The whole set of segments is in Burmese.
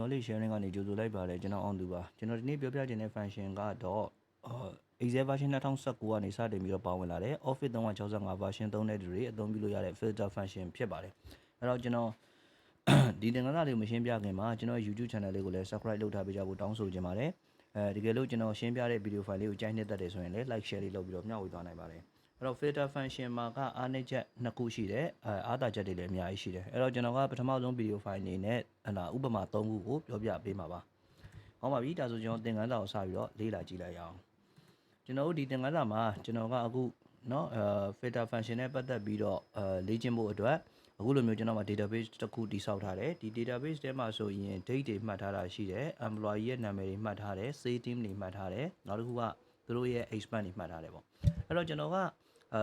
knowledge sharing ကနေကြိုဆိုလိုက်ပါတယ်ကျွန်တော်အောင်သူပါကျွန်တော်ဒီနေ့ပြောပြချင်တဲ့ function ကတော့အာ Excel version 2019ကနေစတင်ပြီးတော့ပါဝင်လာတဲ့ Office 365 version သုံးတဲ့သူတွေအသုံးပြုလို့ရတဲ့ filter function ဖြစ်ပါတယ်အဲ့တော့ကျွန်တော်ဒီသင်္ကန်းစာလေးကိုမရှင်းပြခင်မှာကျွန်တော် YouTube channel လေးကိုလည်း subscribe လုပ်ထားပေးကြဖို့တောင်းဆိုချင်ပါတယ်အဲတကယ်လို့ကျွန်တော်ရှင်းပြတဲ့ video file လေးကိုကြိုက်နှစ်သက်တယ်ဆိုရင်လည်း like share လေးလုပ်ပြီးတော့မျှဝေသွားနိုင်ပါတယ် အဲ့တော့ filter function မှာကအားနည်းချက်နှစ်ခုရှိတယ်အဲအားသာချက်တွေလည်းအများကြီးရှိတယ်အဲ့တော့ကျွန်တော်ကပထမဆုံး video file အနေနဲ့ဟလာဥပမာ၃ခုကိုပြောပြပေးမှာပါဟောပါပြီဒါဆိုကျွန်တော်သင်္ကန်းစာကိုစပြီးတော့လေ့လာကြည့်လိုက်ရအောင်ကျွန်တော်တို့ဒီသင်္ကန်းစာမှာကျွန်တော်ကအခုเนาะအဲ filter function နဲ့ပတ်သက်ပြီးတော့အဲလေ့ကျင့်ဖို့အတွက်အခုလိုမျိုးကျွန်တော်မှာ database တစ်ခုတည်ဆောက်ထားတယ်ဒီ database ထဲမှာဆိုရင် date တွေမှတ်ထားတာရှိတယ် employee ရဲ့နာမည်တွေမှတ်ထားတယ် sales team တွေမှတ်ထားတယ်နောက်တစ်ခုကသူတို့ရဲ့ expand တွေမှတ်ထားတယ်ပေါ့အဲ့တော့ကျွန်တော်ကအဲ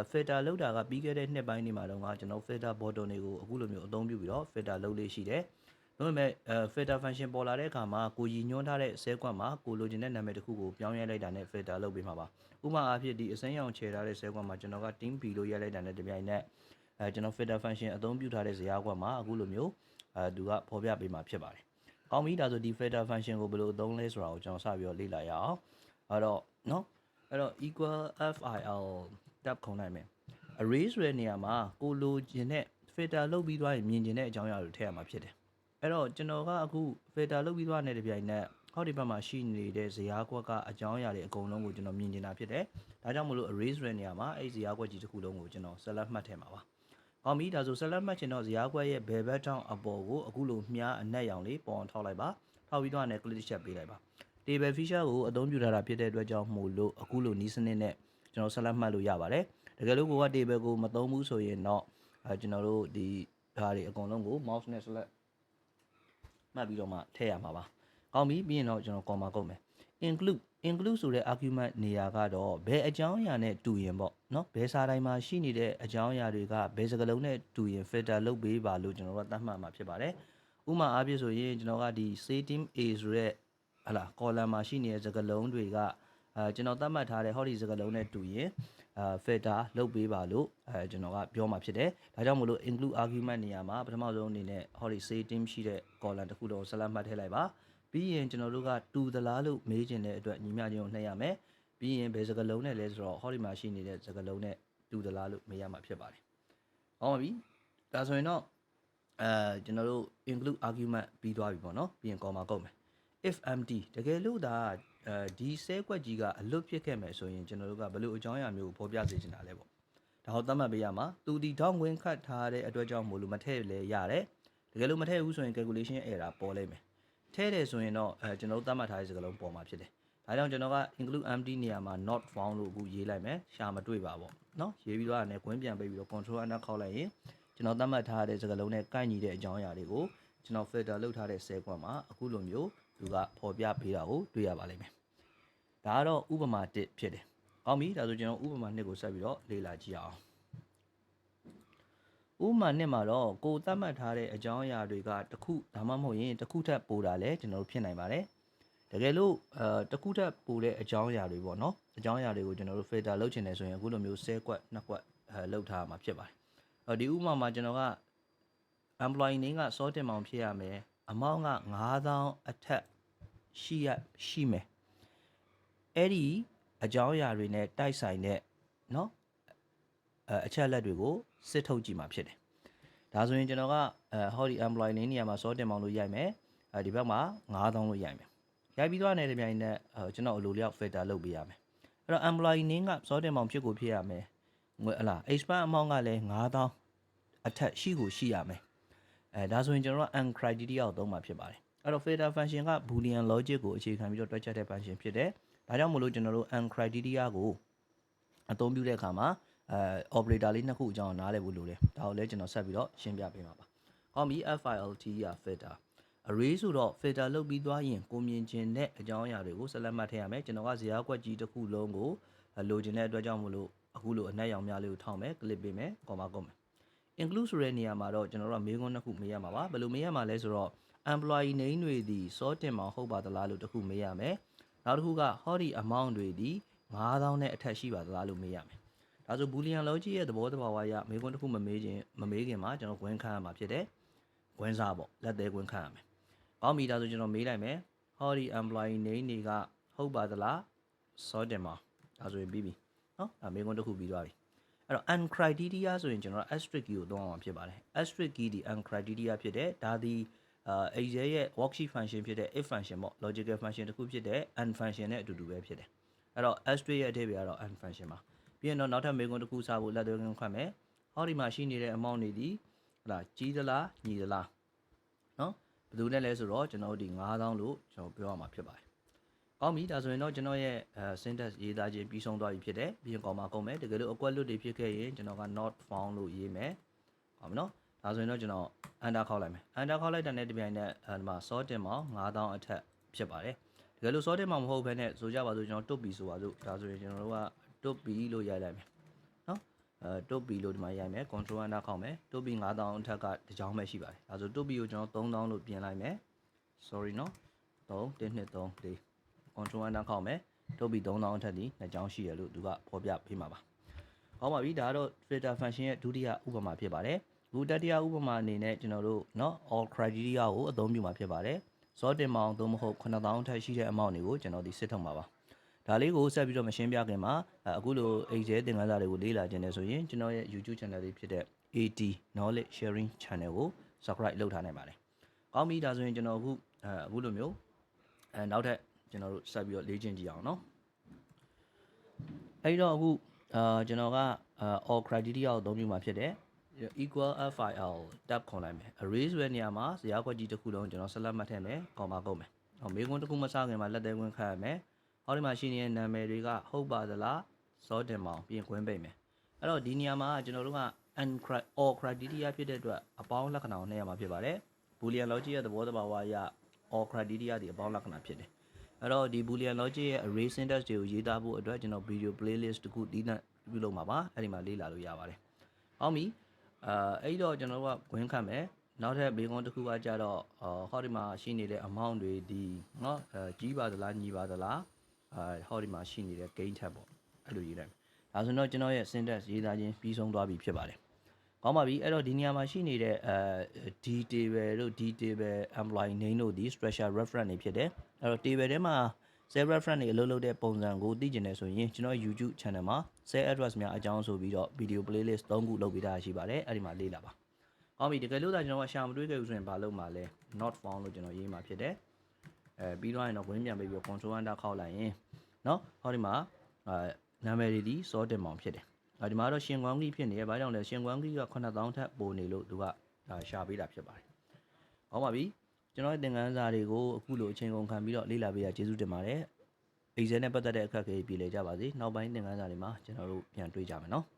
filter လောက်တာကပြီးခဲ့တဲ့နှစ်ပိုင်းတွေမှာတော့ကကျွန်တော် filter button တွေကိုအခုလိုမျိုးအသုံးပြုပြီးတော့ filter လုပ်လေးရှိတယ်ဒါပေမဲ့အဲ filter function ပေါ်လာတဲ့အခါမှာကိုကြီးညွှန်းထားတဲ့ဆဲကွက်မှာကိုလိုချင်တဲ့နာမည်တစ်ခုကိုပြောင်းရဲလိုက်တာနဲ့ filter လုပ်ပေးမှာပါဥပမာအားဖြင့်ဒီအစိမ်းရောင်ခြေထားတဲ့ဆဲကွက်မှာကျွန်တော်က team B လို့ရဲလိုက်တာနဲ့တပြိုင်နက်အဲကျွန်တော် filter function အသုံးပြုထားတဲ့ဇာတ်ကွက်မှာအခုလိုမျိုးအဲသူကဖော်ပြပေးမှာဖြစ်ပါတယ်။ကောင်းပြီဒါဆိုဒီ filter function ကိုဘယ်လိုအသုံးလဲဆိုတာကိုကျွန်တော်စပြီးတော့လေ့လာရအောင်။အဲ့တော့နော်အဲ့တော့ equal fil tab ခုံလိုက်မယ်။ array ဆိုတဲ့နေရာမှာကိုလိုချင်တဲ့ filter လုပ်ပြီးသွားရင်မြင်ချင်တဲ့အကြောင်းအရာတွေထည့်ရမှာဖြစ်တယ်။အဲ့တော့ကျွန်တော်ကအခု filter လုပ်ပြီးသွားတဲ့တပြိုင်နက်ဟောဒီဘက်မှာရှိနေတဲ့ဇာတ်ကွက်ကအကြောင်းအရာတွေအကုန်လုံးကိုကျွန်တော်မြင်ချင်တာဖြစ်တယ်။ဒါကြောင့်မလို့ array ဆိုတဲ့နေရာမှာအဲ့ဒီဇာတ်ကွက်ကြီးတစ်ခုလုံးကိုကျွန်တော် select မှတ်ထည့်မှာပါ။ဟောမီဒါဆို select မှတ်ချင်တော့ဇာတ်ကွက်ရဲ့ဘယ်ဘက်ထောင်အပေါ်ကိုအခုလိုမြားအနက်ရောင်လေးပေါ်အောင်ထောက်လိုက်ပါ။ထောက်ပြီးတော့လည်း click ချက်ပေးလိုက်ပါ။ table feature ကိုအသုံးပြုထားတာဖြစ်တဲ့အတွက်ကြောင့်မို့လို့အခုလိုနီးစနစ်နဲ့ ကျွန်တော် select မှတ်လို့ရပါတယ်။တကယ်လို့ကိုက table ကိုမသုံးဘူးဆိုရင်တော့အဲကျွန်တော်တို့ဒီဒါတွေအကုန်လုံးကို mouse နဲ့ select မှတ်ပြီးတော့မှထည့်ရမှာပါ။ကောင်းပြီပြီးရင်တော့ကျွန်တော် comma ကုတ်မယ် include include ဆိုတဲ့ argument နေရာကတော့ဘယ်အကြောင်းအရာနဲ့တူရင်ပေါ့နော်ဘယ်စာတိုင်းမှာရှိနေတဲ့အကြောင်းအရာတွေကဘယ်စကားလုံးနဲ့တူရင် filter လုပ်ပေးပါလို့ကျွန်တော်တို့သတ်မှတ်မှာဖြစ်ပါတယ်ဥပမာအားဖြင့်ဆိုရင်ကျွန်တော်ကဒီ say team A ဆိုတဲ့ဟလာ column မှာရှိနေတဲ့စကားလုံးတွေက အဲကျွန်တော်သတ်မှတ်ထားတဲ့ဟောဒီစကားလုံးနဲ့တူရင်အဲ filter လုပ်ပေးပါလို့အဲကျွန်တော်ကပြောမှာဖြစ်တယ်ဒါကြောင့်မလို့ include argument နေရာမှာပထမဆုံးအနေနဲ့ဟောဒီ say team ရှိတဲ့ column တစ်ခုလုံး select မှတ်ထည့်လိုက်ပါပြီးရင်ကျွန်တော်တို့ကတူသလားလို့မေးချင်တဲ့အတွက်ညီမချင်းကိုနှိပ်ရမယ်ပြီးရင်ဘယ်စကားလုံးနဲ့လဲဆိုတော့ဟောဒီမှာရှိနေတဲ့စကားလုံးနဲ့တူသလားလို့မေးရမှာဖြစ်ပါတယ်။ဟောပါပြီ။ဒါဆိုရင်တော့အဲကျွန်တော်တို့ include argument ပြီးသွားပြီပေါ့နော်ပြီးရင် comma ကုတ်မယ် if empty တကယ်လို့ဒါ အဲဒီဆဲကွက်ကြီးကအလွတ်ဖြစ်ခဲ့မယ်ဆိုရင်ကျွန်တော်တို့ကဘယ်လိုအကြောင်းအရာမျိုးကိုဖော်ပြစေချင်တာလဲပေါ့ဒါဟုတ်သတ်မှတ်ပေးရမှာသူဒီထောင်းခွင်းခတ်ထားတဲ့အတွက်ကြောင့်မို့လို့မထည့်လဲရတယ်တကယ်လို့မထည့်ဘူးဆိုရင် calculation error ပေါ်လိမ့်မယ်ထည့်တယ်ဆိုရင်တော့အဲကျွန်တော်တို့သတ်မှတ်ထားတဲ့စကားလုံးပေါ်မှာဖြစ်တယ်ဒါကြောင့်ကျွန်တော်က include empty နေရာမှာ not found လို့အခုရေးလိုက်မယ်ရှာမတွေ့ပါပေါ့နော်ရေးပြီးတော့လည်းခွင်းပြန်ပေးပြီးတော့ control enter ခေါက်လိုက်ရင်ကျွန်တော်သတ်မှတ်ထားတဲ့စကားလုံးနဲ့ကိုက်ညီတဲ့အကြောင်းအရာတွေကိုကျွန်တော် filter လုပ်ထားတဲ့ cell ကွန်မှာအခုလိုမျိုးသူကပေါ်ပြပေးတာကိုတွေ့ရပါလိမ့်မယ် ဒါကတော့ဥပမာ1ဖြစ်တယ်ကောင်းပြီဒါဆိုကျွန်တော်ဥပမာ2ကိုဆက်ပြီးတော့လေ့လာကြည့်အောင်ဥပမာနှစ်မှာတော့ကိုသတ်မှတ်ထားတဲ့အကြောင်းအရာတွေကတစ်ခုဒါမှမဟုတ်ရင်တစ်ခုထပ်ပိုတာလည်းကျွန်တော်တို့ဖြစ်နိုင်ပါတယ်တကယ်လို့အဲတစ်ခုထပ်ပိုတဲ့အကြောင်းအရာတွေပေါ့နော်အကြောင်းအရာတွေကိုကျွန်တော်တို့ filter လုပ်ချင်တယ်ဆိုရင်အခုလိုမျိုး10ကွက်2ကွက်အဲလောက်ထားမှာဖြစ်ပါတယ်အော်ဒီဥပမာမှာကျွန်တော်က employee name က sorted မောင်ဖြစ်ရမယ် amount က9000အထက်ရှိရရှိမယ် အဲ့ဒီအကြောင်းအရာတွေနဲ့တိုက်ဆိုင်တဲ့เนาะအဲအချက်လက်တွေကိုစစ်ထုတ်ကြည့်မှာဖြစ်တယ်ဒါဆိုရင်ကျွန်တော်ကအဲဟောဒီ employee name နေရာမှာ sorted မောင်လို့ရိုက်မယ်အဲဒီဘက်မှာ9000လို့ရိုက်မယ်ရိုက်ပြီးသွားတဲ့ပြန်နဲ့ကျွန်တော်အလိုလျောက် filter လုပ်ပေးရမယ်အဲ့တော့ employee name က sorted မောင်ဖြစ်ကိုဖြစ်ရမယ်ငွေအလား expand amount ကလည်း9000အထက်ရှိကိုရှိရမယ်အဲဒါဆိုရင်ကျွန်တော်က and criteria ကိုသုံးမှာဖြစ်ပါတယ်အဲ့တော့ filter function က boolean logic ကိုအခြေခံပြီးတော့တွက်ချက်တဲ့ function ဖြစ်တယ် ဒါကြောင့်မလို့ကျွန်တော်တို့ and criteria ကိုအသုံးပြုတဲ့အခါမှာအဲ operator လေးနှစ်ခုအကြောင်းနားလည်ဖို့လိုတယ်ဒါကိုလည်းကျွန်တော်ဆက်ပြီးတော့ရှင်းပြပေးမှာပါ။ကောင်းပြီ FILT ရ filter array ဆိုတော့ filter လုပ်ပြီးသွားရင်ကိုမြင်ခြင်းတဲ့အကြောင်းအရာတွေကိုဆက်လက်မှတ်ထည့်ရမယ်ကျွန်တော်ကဇာတ်ကွက်ကြီးတစ်ခုလုံးကိုလိုချင်တဲ့အတွက်ကြောင့်မလို့အခုလိုအနက်ရောင်များလေးကိုထောက်မယ် click ပေးမယ် comma ကုတ်မယ် include ဆိုတဲ့နေရာမှာတော့ကျွန်တော်တို့ကမေးခွန်းတစ်ခုမေးရမှာပါဘယ်လိုမေးရမှာလဲဆိုတော့ employee name တွေဒီ sorting မှာဟုတ်ပါသလားလို့တစ်ခုမေးရမယ် နောက်တစ်ခုကဟောဒီ amount တွေဒီ9000နဲ့အထက်ရှိပါသလားလို့မေးရမယ်ဒါဆို boolean logic ရဲ့သဘောတဘာဝအရမေးခွန်းတစ်ခုမမေးခြင်းမမေးခင်မှာကျွန်တော်ဝင်ခန့်ရမှာဖြစ်တယ်ဝင်စားပေါ့လက်သေးဝင်ခန့်ရမယ်ကောင်းပြီဒါဆိုကျွန်တော်မေးလိုက်မယ်ဟောဒီ employee name တွေကဟုတ်ပါသလားစောတင်ပါဒါဆိုရင်ပြီးပြီနော်ဒါမေးခွန်းတစ်ခုပြီးသွားပြီအဲ့တော့ and criteria ဆိုရင်ကျွန်တော် asterisk key ကိုသုံးအောင်ဖြစ်ပါတယ် asterisk key ဒီ and criteria ဖြစ်တဲ့ဒါဒီ အာ Excel ရဲ့ worksheet function ဖြစ်တဲ့ if function ပေါ့ logical function တစ်ခုဖြစ်တဲ့ and function နဲ့အတူတူပဲဖြစ်တယ်အဲ့တော့ asterisk ရဲ့အထည်ပြကတော့ and function ပါပြီးရင်တော့နောက်ထပ်မေးခွန်းတစ်ခုစားဖို့လက်သွင်းခွင့်ခွတ်မယ်ဟောဒီမှာရှိနေတဲ့အမောင့်တွေဒီဟလာကြီးသလားညီသလားနော်ဘယ်သူနဲ့လဲဆိုတော့ကျွန်တော်တို့ဒီ9000လို့ကျွန်တော်ပြောရမှာဖြစ်ပါတယ်ကောင်းပြီဒါဆိုရင်တော့ကျွန်တော်ရဲ့အဲ syntax ရေးသားခြင်းပြီးဆုံးသွားပြီဖြစ်တယ်ပြီးရင်ကောင်မကုန်မယ်တကယ်လို့အကွက်လွတ်တွေဖြစ်ခဲ့ရင်ကျွန်တော်က not found လို့ရေးမယ်ဟုတ်ပြီနော် ဒါဆိုရင်တော့ကျွန်တော် under ခောက်လိုက်မယ် under ခောက်လိုက်တဲ့နဲ့တပြိုင်နက်အဲဒီမှာ sorting မှာ9000အထက်ဖြစ်ပါတယ်တကယ်လို့ sorting မှာမဟုတ်ဘဲနဲ့ဆိုကြပါစို့ကျွန်တော်တွတ်ပြီဆိုပါစို့ဒါဆိုရင်ကျွန်တော်တို့ကတွတ်ပြီလို့ရိုက်လိုက်မယ်နော်အဲတွတ်ပြီလို့ဒီမှာရိုက်မယ် control under ခောက်မယ်တွတ်ပြီ9000အထက်ကတစ်ကြောင်းပဲရှိပါတယ်ဒါဆိုတွတ်ပြီကိုကျွန်တော်3000လို့ပြင်လိုက်မယ် sorry နော်3 1 2 3 4 control under ခောက်မယ်တွတ်ပြီ3000အထက်ဒီနှစ်ကြောင်းရှိရလို့သူကဖော်ပြပေးမှာပါဟောပါပြီဒါကတော့ filter function ရဲ့ဒုတိယဥပမာဖြစ်ပါတယ် အခုတတိယဥပမာအနေနဲ့ကျွန်တော်တို့เนาะ all criteria ကိုအသုံးပြုမှာဖြစ်ပါတယ် sorting မောင်သို့မဟုတ်9000ထက်ရှိတဲ့ amount တွေကိုကျွန်တော်ဒီစစ်ထုတ်မှာပါဒါလေးကိုဆက်ပြီးတော့မရှင်းပြခင်မှာအဲအခုလို Excel သင်ခန်းစာတွေကိုလေ့လာခြင်းနဲ့ဆိုရင်ကျွန်တော်ရဲ့ YouTube channel လေးဖြစ်တဲ့ AT Knowledge Sharing Channel ကို subscribe လုပ်ထားနိုင်ပါတယ်။ကောင်းပြီဒါဆိုရင်ကျွန်တော်အခုအဲအခုလိုမျိုးအဲနောက်ထပ်ကျွန်တော်တို့ဆက်ပြီးတော့လေ့ကျင့်ကြည့်အောင်နော်။အဲဒီတော့အခုအာကျွန်တော်ကအာ all criteria ကိုအသုံးပြုမှာဖြစ်တယ် equal file tab ခွန်လိုက်မယ် array ဆိုတဲ့နေရာမှာဇယားခွက်ကြီးတစ်ခုလုံးကျွန်တော်ဆက်လက်မှတ်ထည့်မယ်ကော်မာကုတ်မယ်ဟောမေးခွန်းတစ်ခုမစခင်မှာလက်သေးခွင်းခတ်ရမယ်ဟောဒီမှာရှိနေတဲ့နာမည်တွေကဟုတ်ပါသလားစောတင်မောင်ပြင်ခွင်းပိတ်မယ်အဲ့တော့ဒီနေရာမှာကျွန်တော်တို့က and all criteria ဖြစ်တဲ့အတွက်အပေါင်းလက္ခဏာကိုနှိပ်ရမှာဖြစ်ပါတယ် boolean logic ရဲ့သဘောတဘာဝအရ all criteria ဒီအပေါင်းလက္ခဏာဖြစ်တယ်အဲ့တော့ဒီ boolean logic ရဲ့ array syntax တွေကိုရေးသားဖို့အတွက်ကျွန်တော် video playlist တစ်ခုတည်တံ့ပြုလုပ်မှာပါအဲ့ဒီမှာလေ့လာလို့ရပါတယ်။ဟုတ်ပြီ။ အာအဲ့တော့ကျွန်တော်တို့ကဝင်ခတ်မယ်။နောက်ထပ်ဘေးကွန်တစ်ခုကကြတော့အာဟောဒီမှာရှိနေတဲ့ amount တွေဒီเนาะအဲကြီးပါသလားညီပါသလားအာဟောဒီမှာရှိနေတဲ့ gain tab ပေါ့အဲ့လိုရေးလိုက်မယ်။ဒါဆိုတော့ကျွန်တော်ရဲ့ syntax ရေးသားခြင်းပြီးဆုံးသွားပြီဖြစ်ပါတယ်။ကောင်းပါပြီအဲ့တော့ဒီနေရာမှာရှိနေတဲ့အဲ d table တို့ d table employee name တို့ဒီ structure reference တွေဖြစ်တယ်အဲ့တော့ table ထဲမှာ cell reference တွေအလုပ်လုပ်တဲ့ပုံစံကိုသိကျင်တယ်ဆိုရင်ကျွန်တော် YouTube channel မှာ cell address များအကြောင်းဆိုပြီးတော့ video playlist 3ခုလုပ်ပေးထားရှိပါတယ်အဲ့ဒီမှာလေ့လာပါ။ကောင်းပြီတကယ်လို့သာကျွန်တော်ကရှာမတွေ့ခဲ့ဘူးဆိုရင်ဘာလုပ်မှာလဲ not found လို့ကျွန်တော်ရေးမှာဖြစ်တယ်။အဲပြီးတော့ရင်တော့ဝင်ပြန်ပြီးပြီး control enter ခောက်လိုက်ရင်เนาะဟောဒီမှာအဲနာမည်တွေဒီ sorted မောင်ဖြစ်တယ်။အဲဒီမှာတော့ရှင်ကွမ်းကြီးဖြစ်နေရဲ့ဘာကြောင့်လဲရှင်ကွမ်းကြီးက9000ထက်ပိုနေလို့သူကရှာပေးတာဖြစ်ပါတယ်။ဟောပါပြီ။ကျွန်တော်ရဲ့သင်ခန်းစာတွေကိုအခုလိုအချိန်ကုန်ခံပြီးတော့လေ့လာပေးရကျေးဇူးတင်ပါတယ်။ Excel နဲ့ပတ်သက်တဲ့အခက်အခဲတွေပြည်လည်ကြပါစေ။နောက်ပိုင်းသင်ခန်းစာတွေမှာကျွန်တော်တို့ပြန်တွေ့ကြမယ်နော်။